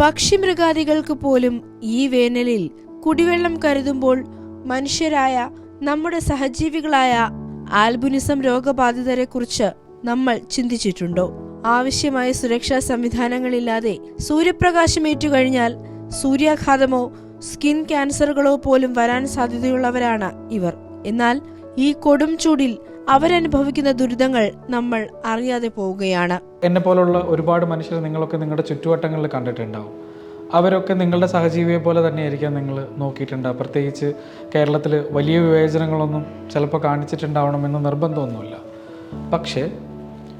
പക്ഷിമൃഗാദികൾക്ക് പോലും ഈ വേനലിൽ കുടിവെള്ളം കരുതുമ്പോൾ മനുഷ്യരായ നമ്മുടെ സഹജീവികളായ ആൽബുനിസം രോഗബാധിതരെ കുറിച്ച് നമ്മൾ ചിന്തിച്ചിട്ടുണ്ടോ? ആവശ്യമായ സുരക്ഷാ സംവിധാനങ്ങളില്ലാതെ സൂര്യപ്രകാശമേറ്റു കഴിഞ്ഞാൽ സൂര്യാഘാതമോ സ്കിൻ ക്യാൻസറുകളോ പോലും വരാൻ സാധ്യതയുള്ളവരാണ് ഇവർ. എന്നാൽ ഈ കൊടും ചൂടിൽ അവരനുഭവിക്കുന്ന ദുരിതങ്ങൾ നമ്മൾ അറിയാതെ പോവുകയാണ്. എന്നെ പോലുള്ള ഒരുപാട് മനുഷ്യർ നിങ്ങളൊക്കെ നിങ്ങളുടെ ചുറ്റുവട്ടങ്ങളിൽ കണ്ടിട്ടുണ്ടാവും. അവരൊക്കെ നിങ്ങളുടെ സഹജീവിയെ പോലെ തന്നെയായിരിക്കാം നിങ്ങൾ നോക്കിയിട്ടുണ്ടാവും പ്രത്യേകിച്ച് കേരളത്തിൽ വലിയ വിവേചനങ്ങളൊന്നും ചിലപ്പോൾ കാണിച്ചിട്ടുണ്ടാവണമെന്ന് നിർബന്ധമൊന്നുമില്ല. പക്ഷേ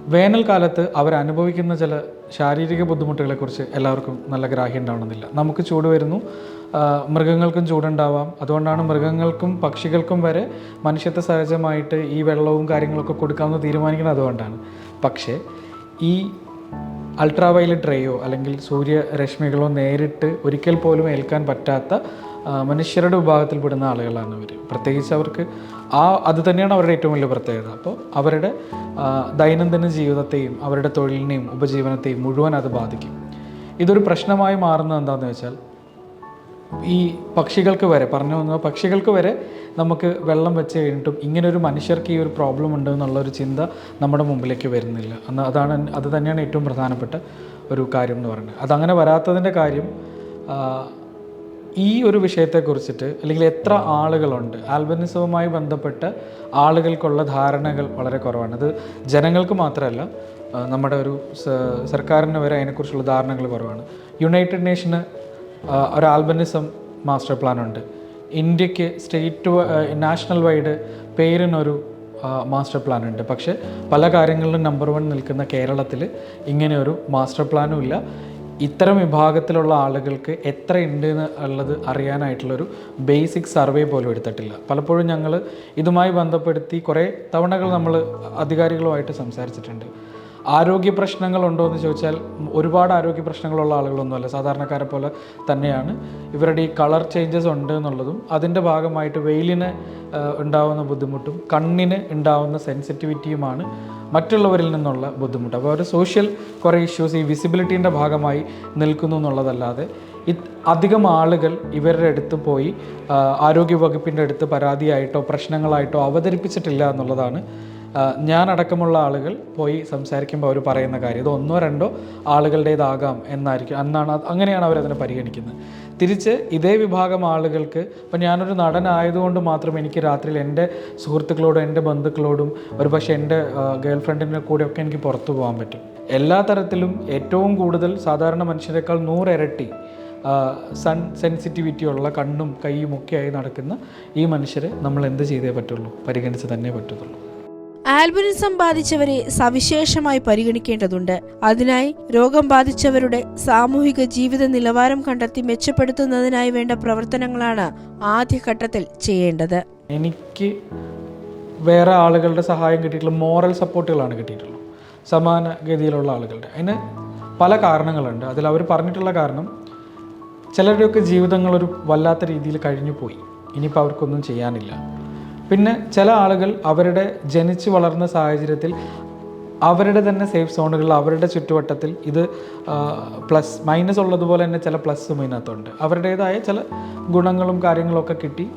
വേനൽക്കാലത്ത് അവരനുഭവിക്കുന്ന ചില ശാരീരിക ബുദ്ധിമുട്ടുകളെക്കുറിച്ച് എല്ലാവർക്കും നല്ല ഗ്രാഹ്യം ഉണ്ടാവണമെന്നില്ല. നമുക്ക് ചൂട് വരുന്നു. മൃഗങ്ങൾക്കും ചൂടുണ്ടാവാം. അതുകൊണ്ടാണ് മൃഗങ്ങൾക്കും പക്ഷികൾക്കും വരെ മനുഷ്യത്തെ സഹജമായിട്ട് ഈ വെള്ളവും കാര്യങ്ങളൊക്കെ കൊടുക്കാമെന്ന് തീരുമാനിക്കുന്നത് അതുകൊണ്ടാണ്. പക്ഷേ ഈ അൾട്രാ വയലറ്റ് റേയോ അല്ലെങ്കിൽ സൂര്യരശ്മികളോ നേരിട്ട് ഒരിക്കൽ പോലും ഏൽക്കാൻ പറ്റാത്ത മനുഷ്യരുടെ വിഭാഗത്തിൽപ്പെടുന്ന ആളുകളാണ് ഇവർ പ്രത്യേകിച്ച് അവർക്ക് ആ അത് തന്നെയാണ് അവരുടെ ഏറ്റവും വലിയ പ്രത്യേകത. അപ്പോൾ അവരുടെ ദൈനംദിന ജീവിതത്തെയും അവരുടെ തൊഴിലിനെയും ഉപജീവനത്തെയും മുഴുവൻ അത് ബാധിക്കും. ഇതൊരു പ്രശ്നമായി മാറുന്നത് എന്താണെന്ന് വെച്ചാൽ ഈ പക്ഷികൾക്ക് വരെ പറഞ്ഞു വന്ന പക്ഷികൾക്ക് വരെ നമുക്ക് വെള്ളം വെച്ച് കഴിഞ്ഞിട്ടും ഇങ്ങനെ ഒരു മനുഷ്യർക്ക് ഈ ഒരു പ്രോബ്ലം ഉണ്ട് എന്നുള്ളൊരു ചിന്ത നമ്മുടെ മുമ്പിലേക്ക് വരുന്നില്ല. അന്ന് അതാണ് അത് തന്നെയാണ് ഏറ്റവും പ്രധാനപ്പെട്ട ഒരു കാര്യം എന്ന് പറയുന്നത്. അതങ്ങനെ വരാത്തതിന്റെ കാര്യം ഈ ഒരു വിഷയത്തെക്കുറിച്ചിട്ട് അല്ലെങ്കിൽ എത്ര ആളുകളുണ്ട് ആൽബനിസവുമായി ബന്ധപ്പെട്ട് ആളുകൾക്കുള്ള ധാരണകൾ വളരെ കുറവാണ്. അത് ജനങ്ങൾക്ക് മാത്രമല്ല നമ്മുടെ ഒരു സർക്കാരിന് വരെ അതിനെക്കുറിച്ചുള്ള ധാരണകൾ കുറവാണ്. യുണൈറ്റഡ് നേഷന് ഒരു ആൽബനിസം മാസ്റ്റർ പ്ലാൻ ഉണ്ട് ഇന്ത്യയ്ക്ക് സ്റ്റേറ്റ് നാഷണൽ വൈഡ് പേരിനൊരു മാസ്റ്റർ പ്ലാൻ ഉണ്ട് പക്ഷേ പല കാര്യങ്ങളിലും നമ്പർ വൺ നിൽക്കുന്ന കേരളത്തിൽ ഇങ്ങനെ ഒരു മാസ്റ്റർ പ്ലാനും ഇല്ല ഇത്തരം വിഭാഗത്തിലുള്ള ആളുകൾക്ക് എത്ര ഉണ്ട് എന്ന് ഉള്ളത് അറിയാനായിട്ടുള്ളൊരു ബേസിക് സർവേ പോലും എടുത്തിട്ടില്ല. പലപ്പോഴും ഞങ്ങൾ ഇതുമായി ബന്ധപ്പെടുത്തി കുറേ തവണകൾ നമ്മൾ അധികാരികളുമായിട്ട് സംസാരിച്ചിട്ടുണ്ട്. ആരോഗ്യ പ്രശ്നങ്ങളുണ്ടോ എന്ന് ചോദിച്ചാൽ ഒരുപാട് ആരോഗ്യ പ്രശ്നങ്ങളുള്ള ആളുകളൊന്നുമല്ല. സാധാരണക്കാരെ പോലെ തന്നെയാണ്. ഇവരുടെ ഈ കളർ ചേഞ്ചസ് ഉണ്ട് എന്നുള്ളതും അതിന്റെ ഭാഗമായിട്ട് വെയിലിന് ഉണ്ടാവുന്ന ബുദ്ധിമുട്ടും കണ്ണിന് ഉണ്ടാവുന്ന സെൻസിറ്റിവിറ്റിയുമാണ് മറ്റുള്ളവരിൽ നിന്നുള്ള ബുദ്ധിമുട്ട്. അപ്പോൾ ഒരു സോഷ്യൽ കുറേ ഇഷ്യൂസ് ഈ വിസിബിലിറ്റീന്റെ ഭാഗമായി നിൽക്കുന്നു എന്നുള്ളതല്ലാതെ അധികം ആളുകൾ ഇവരുടെ അടുത്ത് പോയി ആരോഗ്യ വകുപ്പിന്റെ അടുത്ത് പരാതിയായിട്ടോ പ്രശ്നങ്ങളായിട്ടോ അവതരിപ്പിച്ചിട്ടില്ല എന്നുള്ളതാണ് അടക്കമുള്ള ആളുകൾ പോയി സംസാരിക്കുമ്പോൾ അവർ പറയുന്ന കാര്യം ഇത് ഒന്നോ രണ്ടോ ആളുകളുടേതാകാം എന്നായിരിക്കും. അന്നാണ് അങ്ങനെയാണ് അവരതിനെ പരിഗണിക്കുന്നത്. തിരിച്ച് ഇതേ വിഭാഗം ആളുകൾക്ക് ഇപ്പം ഞാനൊരു നടനായതുകൊണ്ട് മാത്രം എനിക്ക് രാത്രിയിൽ എന്റെ സുഹൃത്തുക്കളോടും എന്റെ ബന്ധുക്കളോടും ഒരു പക്ഷേ എന്റെ ഗേൾ ഫ്രണ്ടിന്റെ കൂടെയൊക്കെ എനിക്ക് പുറത്തു പോകാൻ പറ്റും. എല്ലാ തരത്തിലും ഏറ്റവും കൂടുതൽ സാധാരണ മനുഷ്യരെക്കാൾ നൂറിരട്ടി സൺ സെൻസിറ്റിവിറ്റിയുള്ള കണ്ണും കൈയും ഒക്കെയായി നടക്കുന്ന ഈ മനുഷ്യരെ നമ്മൾ എന്ത് ചെയ്തേ പറ്റുള്ളൂ? പരിഗണിച്ച് തന്നെ പറ്റത്തുള്ളൂ. ആൽബിനിസം ബാധിച്ചവരെ സവിശേഷമായി പരിഗണിക്കേണ്ടതുണ്ട്. അതിനായി രോഗം ബാധിച്ചവരുടെ സാമൂഹിക ജീവിത നിലവാരം കണ്ടെത്തി മെച്ചപ്പെടുത്തുന്നതിനായി വേണ്ട പ്രവർത്തനങ്ങളാണ് ആദ്യഘട്ടത്തിൽ ചെയ്യേണ്ടത്. എനിക്ക് വേറെ ആളുകളുടെ സഹായം കിട്ടിയിട്ടുള്ള മോറൽ സപ്പോർട്ടുകളാണ് കിട്ടിയിട്ടുള്ളത്. സമാനഗതിയിലുള്ള ആളുകളുടെ. അതിന് പല കാരണങ്ങളുണ്ട്. അതിൽ അവർ പറഞ്ഞിട്ടുള്ള കാരണം ചിലരുടെയൊക്കെ ജീവിതങ്ങൾ ഒരു വല്ലാത്ത രീതിയിൽ കഴിഞ്ഞു പോയി ഇനിയിപ്പോൾ അവർക്കൊന്നും ചെയ്യാനില്ല. പിന്നെ ചില ആളുകൾ അവരുടെ ജനിച്ചു വളർന്ന സാഹചര്യത്തിൽ അവരുടെ തന്നെ സേഫ് സോണുകളിൽ അവരുടെ ചുറ്റുവട്ടത്തിൽ ഇത് പ്ലസ് മൈനസ് ഉള്ളതുപോലെ തന്നെ ചില പ്ലസ്സും ഇതിനകത്തുണ്ട്. അവരുടേതായ ചില ഗുണങ്ങളും കാര്യങ്ങളൊക്കെ കിട്ടി.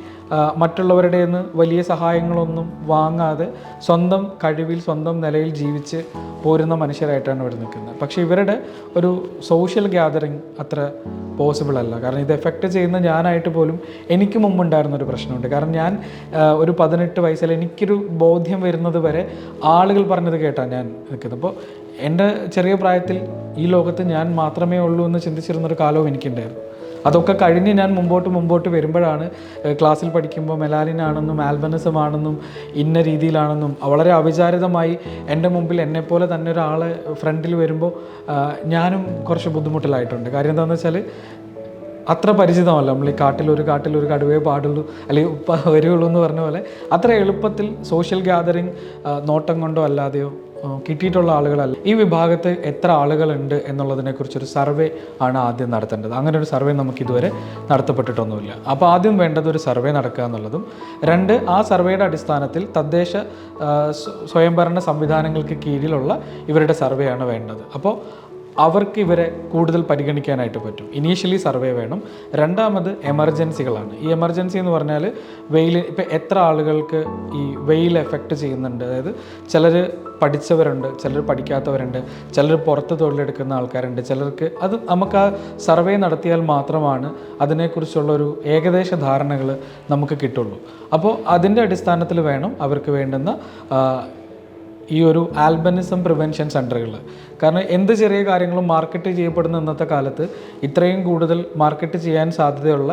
മറ്റുള്ളവരുടെ നിന്ന് വലിയ സഹായങ്ങളൊന്നും വാങ്ങാതെ സ്വന്തം കഴിവിൽ സ്വന്തം നിലയിൽ ജീവിച്ച് പോരുന്ന മനുഷ്യരായിട്ടാണ് ഇവിടെ നിൽക്കുന്നത്. പക്ഷേ ഇവരുടെ ഒരു സോഷ്യൽ ഗ്യാതറിങ് അത്ര പോസിബിൾ അല്ല. കാരണം ഇത് എഫക്റ്റ് ചെയ്യുന്ന ഞാനായിട്ട് പോലും എനിക്ക് മുമ്പുണ്ടായിരുന്ന ഒരു പ്രശ്നമുണ്ട്. കാരണം ഞാൻ ഒരു പതിനെട്ട് വയസ്സിൽ എനിക്കൊരു ബോധ്യം വരുന്നത് വരെ ആളുകൾ പറഞ്ഞത് കേട്ടാണ് ഞാൻ. നിൽക്കുന്നത് അപ്പോൾ എന്റെ ചെറിയ പ്രായത്തിൽ ഈ ലോകത്ത് ഞാൻ മാത്രമേ ഉള്ളൂ എന്ന് ചിന്തിച്ചിരുന്നൊരു കാലവും എനിക്കുണ്ടായിരുന്നു. അതൊക്കെ കഴിഞ്ഞ് ഞാൻ മുമ്പോട്ട് മുമ്പോട്ട് വരുമ്പോഴാണ് ക്ലാസ്സിൽ പഠിക്കുമ്പോൾ മെലാലിനാണെന്നും ആണെന്നും ഇന്ന രീതിയിലാണെന്നും വളരെ അവിചാരിതമായി എന്റെ മുമ്പിൽ എന്നെപ്പോലെ തന്നെ ഒരാൾ ഫ്രണ്ടിൽ വരുമ്പോൾ ഞാനും കുറച്ച് ബുദ്ധിമുട്ടിലായിട്ടുണ്ട്. കാര്യം എന്താണെന്ന് വെച്ചാൽ അത്ര പരിചിതമല്ല. നമ്മൾ ഈ കാട്ടിൽ ഒരു കടുവേ പാടുള്ളൂ അല്ലെങ്കിൽ വരുള്ളൂ എന്ന് പറഞ്ഞ പോലെ അത്ര എളുപ്പത്തിൽ സോഷ്യൽ ഗ്യാതറിങ് നോട്ടം കൊണ്ടോ അല്ലാതെയോ കിട്ടിയിട്ടുള്ള ആളുകളല്ല. ഈ വിഭാഗത്ത് എത്ര ആളുകളുണ്ട് എന്നുള്ളതിനെക്കുറിച്ചൊരു സർവേ ആണ് ആദ്യം നടത്തേണ്ടത്. അങ്ങനെ ഒരു സർവേ നമുക്ക് ഇതുവരെ നടത്തപ്പെട്ടിട്ടൊന്നുമില്ല. അപ്പോൾ ആദ്യം വേണ്ടത് ഒരു സർവേ നടക്കുക എന്നുള്ളതും രണ്ട് ആ സർവേയുടെ അടിസ്ഥാനത്തിൽ തദ്ദേശ സ്വയംഭരണ സംവിധാനങ്ങൾക്ക് കീഴിലുള്ള ഇവരുടെ സർവേയാണ് വേണ്ടത്. അപ്പോൾ അവർക്ക് ഇവരെ കൂടുതൽ പരിഗണിക്കാനായിട്ട് പറ്റും. ഇനീഷ്യലി സർവേ വേണം. രണ്ടാമത് എമർജൻസികളാണ് ഈ എമർജൻസി എന്ന് പറഞ്ഞാൽ വെയിൽ ഇപ്പം എത്ര ആളുകൾക്ക് ഈ വെയിൽ എഫക്റ്റ് ചെയ്യുന്നുണ്ട്? അതായത് ചിലർ പഠിച്ചവരുണ്ട് ചിലർ പഠിക്കാത്തവരുണ്ട് ചിലർ പുറത്ത് തൊഴിലെടുക്കുന്ന ആൾക്കാരുണ്ട് ചിലർക്ക് അത് നമുക്ക് ആ സർവേ നടത്തിയാൽ മാത്രമാണ് അതിനെക്കുറിച്ചുള്ള ഒരു ഏകദേശ ധാരണകൾ നമുക്ക് കിട്ടുള്ളൂ. അപ്പോൾ അതിന്റെ അടിസ്ഥാനത്തിൽ വേണം അവർക്ക് വേണ്ടുന്ന ഈ ഒരു ആൽബനിസം പ്രിവെൻഷൻ സെന്ററുകൾ. കാരണം എന്ത് ചെറിയ കാര്യങ്ങളും മാർക്കറ്റ് ചെയ്യപ്പെടുന്ന ഇന്നത്തെ കാലത്ത് ഇത്രയും കൂടുതൽ മാർക്കറ്റ് ചെയ്യാൻ സാധ്യതയുള്ള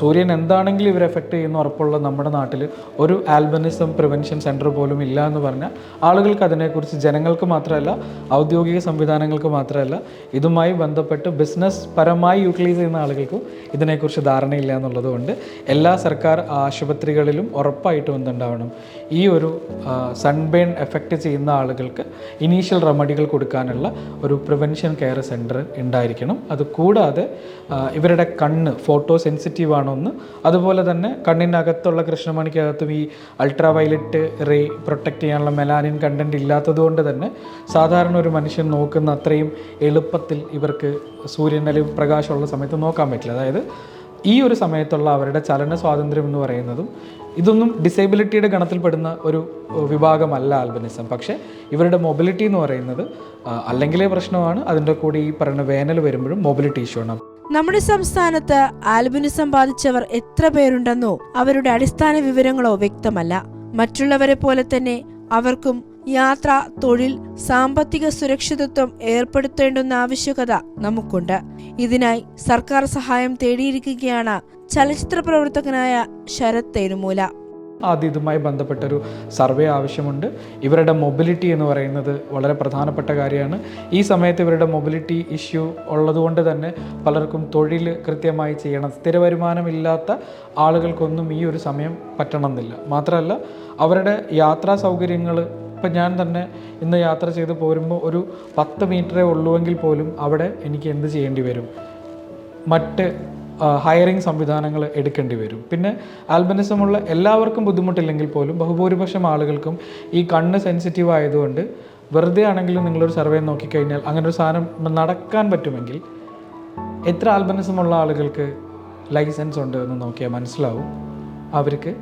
സൂര്യൻ എന്താണെങ്കിലും ഇവർ എഫക്റ്റ് ചെയ്യുന്ന ഉറപ്പുള്ള നമ്മുടെ നാട്ടിൽ ഒരു ആൽബനിസം പ്രിവെൻഷൻ സെന്റർ പോലും ഇല്ല എന്ന് പറഞ്ഞാൽ ആളുകൾക്ക് അതിനെക്കുറിച്ച് ജനങ്ങൾക്ക് മാത്രമല്ല ഔദ്യോഗിക സംവിധാനങ്ങൾക്ക് മാത്രമല്ല ഇതുമായി ബന്ധപ്പെട്ട് ബിസിനസ് പരമായി യൂട്ടിലൈസ് ചെയ്യുന്ന ആളുകൾക്കും ഇതിനെക്കുറിച്ച് ധാരണയില്ല എന്നുള്ളതുകൊണ്ട് എല്ലാ സർക്കാർ ആശുപത്രികളിലും ഉറപ്പായിട്ടും എന്തുണ്ടാവണം? ഈ ഒരു സൺബേൺ എഫക്റ്റ് ചെയ്യുന്ന ആളുകൾക്ക് ഇനീഷ്യൽ റെമഡികൾ കൊടുക്കാനുള്ള ഒരു പ്രിവെൻഷൻ കെയർ സെന്റർ ഉണ്ടായിരിക്കണം. അത് കൂടാതെ ഇവരുടെ കണ്ണ് ഫോട്ടോ സെൻസിറ്റീവ് ആണോന്ന് അതുപോലെ തന്നെ കണ്ണിനകത്തുള്ള കൃഷ്ണമണിക്കകത്തും ഈ അൾട്രാ വയലറ്റ് റേ പ്രൊട്ടക്റ്റ് ചെയ്യാനുള്ള മെലാനിൻ കണ്ടന്റ് ഇല്ലാത്തതുകൊണ്ട് തന്നെ സാധാരണ ഒരു മനുഷ്യൻ നോക്കുന്ന അത്രയും എളുപ്പത്തിൽ ഇവർക്ക് സൂര്യൻ അല്ലെങ്കിൽ പ്രകാശമുള്ള സമയത്ത് നോക്കാൻ പറ്റില്ല. അതായത് ഈ ഒരു സമയത്തുള്ള അവരുടെ ചലന സ്വാതന്ത്ര്യം എന്ന് പറയുന്നതും ഇതൊന്നും ഡിസേബിലിറ്റിയുടെ ഗണത്തിൽപ്പെടുന്ന ഒരു വിഭാഗമല്ല ആൽബനിസം. പക്ഷേ ഇവരുടെ മൊബിലിറ്റി എന്ന് പറയുന്നത് അല്ലെങ്കിലേ പ്രശ്നമാണ്. അതിന്റെ കൂടെ ഈ പറയുന്ന വേനൽ വരുമ്പോഴും മൊബിലിറ്റി ഇഷ്യൂ ആണ്. നമ്മുടെ സംസ്ഥാനത്ത് ആൽബിനിസം ബാധിച്ചവർ എത്ര പേരുണ്ടെന്നോ അവരുടെ അടിസ്ഥാന വിവരങ്ങളോ വ്യക്തമല്ല. മറ്റുള്ളവരെ പോലെ തന്നെ അവർക്കും യാത്ര തൊഴിൽ സാമ്പത്തിക സുരക്ഷിതത്വം ഏർപ്പെടുത്തേണ്ടുന്ന ആവശ്യകത നമുക്കുണ്ട്. ഇതിനായി സർക്കാർ സഹായം തേടിയിരിക്കുകയാണ് ചലച്ചിത്ര പ്രവർത്തകനായ ശരത് തേരുമൂല ആദ്യം ഇതുമായി ബന്ധപ്പെട്ടൊരു സർവേ ആവശ്യമുണ്ട്. ഇവരുടെ മൊബിലിറ്റി എന്ന് പറയുന്നത് വളരെ പ്രധാനപ്പെട്ട കാര്യമാണ്. ഈ സമയത്ത് ഇവരുടെ മൊബിലിറ്റി ഇഷ്യൂ ഉള്ളതുകൊണ്ട് തന്നെ പലർക്കും തൊഴിൽ കൃത്യമായി ചെയ്യണം. സ്ഥിര വരുമാനമില്ലാത്ത ആളുകൾക്കൊന്നും ഈ ഒരു സമയം പറ്റണമെന്നില്ല. മാത്രമല്ല അവരുടെ യാത്രാ സൗകര്യങ്ങൾ ഇപ്പം ഞാൻ തന്നെ ഇന്ന് യാത്ര ചെയ്ത് പോരുമ്പോൾ ഒരു പത്ത് മീറ്ററേ ഉള്ളുവെങ്കിൽ പോലും അവിടെ എനിക്ക് എന്ത് ചെയ്യേണ്ടി വരും? മറ്റ് ഹയറിംഗ് സംവിധാനങ്ങൾ എടുക്കേണ്ടി വരും. പിന്നെ ആൽബനിസമുള്ള എല്ലാവർക്കും ബുദ്ധിമുട്ടില്ലെങ്കിൽ പോലും ബഹുഭൂരിപക്ഷം ആളുകൾക്കും ഈ കണ്ണ് സെൻസിറ്റീവ് ആയതുകൊണ്ട് വെറുതെ ആണെങ്കിലും നിങ്ങളൊരു സർവേ നോക്കിക്കഴിഞ്ഞാൽ അങ്ങനെ ഒരു സാധനം നടക്കാൻ പറ്റുമെങ്കിൽ എത്ര ആൽബനിസമുള്ള ആളുകൾക്ക് ലൈസൻസ് ഉണ്ട് എന്ന് നോക്കിയാൽ മനസ്സിലാവും. അവർക്ക്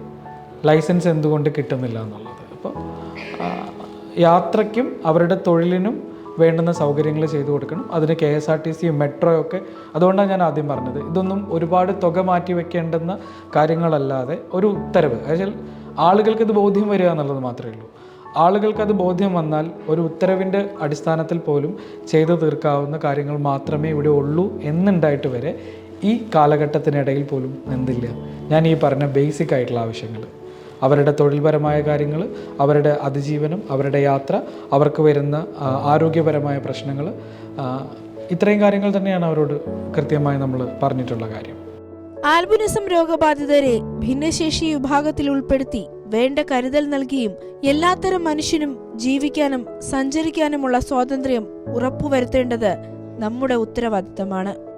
ലൈസൻസ് എന്തുകൊണ്ട് കിട്ടുന്നില്ല എന്നുള്ളത്. അപ്പോൾ യാത്രയ്ക്കും അവരുടെ തൊഴിലിനും വേണ്ടുന്ന സൗകര്യങ്ങൾ ചെയ്തു കൊടുക്കണം. അതിന് കെ എസ് ആർ ടി സിയും മെട്രോ ഒക്കെ അതുകൊണ്ടാണ് ഞാൻ ആദ്യം പറഞ്ഞത്. ഇതൊന്നും ഒരുപാട് തുക മാറ്റി വെക്കേണ്ടുന്ന കാര്യങ്ങളല്ലാതെ ഒരു ഉത്തരവ്. അതായത് ആളുകൾക്ക് ഇത് ബോധ്യം വരിക എന്നുള്ളത് മാത്രമേ ഉള്ളൂ. ആളുകൾക്ക് അത് ബോധ്യം വന്നാൽ ഒരു ഉത്തരവിന്റെ അടിസ്ഥാനത്തിൽ പോലും ചെയ്തു തീർക്കാവുന്ന കാര്യങ്ങൾ മാത്രമേ ഇവിടെ ഉള്ളൂ എന്നുണ്ടായിട്ട് വരെ ഈ കാലഘട്ടത്തിനിടയിൽ പോലും എന്തില്ല ഞാൻ ഈ പറഞ്ഞ ബേസിക് ആയിട്ടുള്ള ആവശ്യങ്ങൾ. അവരുടെ തൊഴിൽപരമായ കാര്യങ്ങൾ അവരുടെ അതിജീവനം അവരുടെ യാത്ര അവർക്ക് വരുന്ന ആരോഗ്യപരമായ പ്രശ്നങ്ങൾ ഇത്രയും കാര്യങ്ങൾ തന്നെയാണ് അവരോട് കൃത്യമായി നമ്മൾ പറഞ്ഞിട്ടുള്ള കാര്യം. ആൽബിനിസം രോഗബാധിതരെ ഭിന്നശേഷി വിഭാഗത്തിൽ ഉൾപ്പെടുത്തി വേണ്ട കരുതൽ നൽകിയും എല്ലാത്തരം മനുഷ്യനും ജീവിക്കാനും സഞ്ചരിക്കാനുമുള്ള സ്വാതന്ത്ര്യം ഉറപ്പുവരുത്തേണ്ടത് നമ്മുടെ ഉത്തരവാദിത്തമാണ്.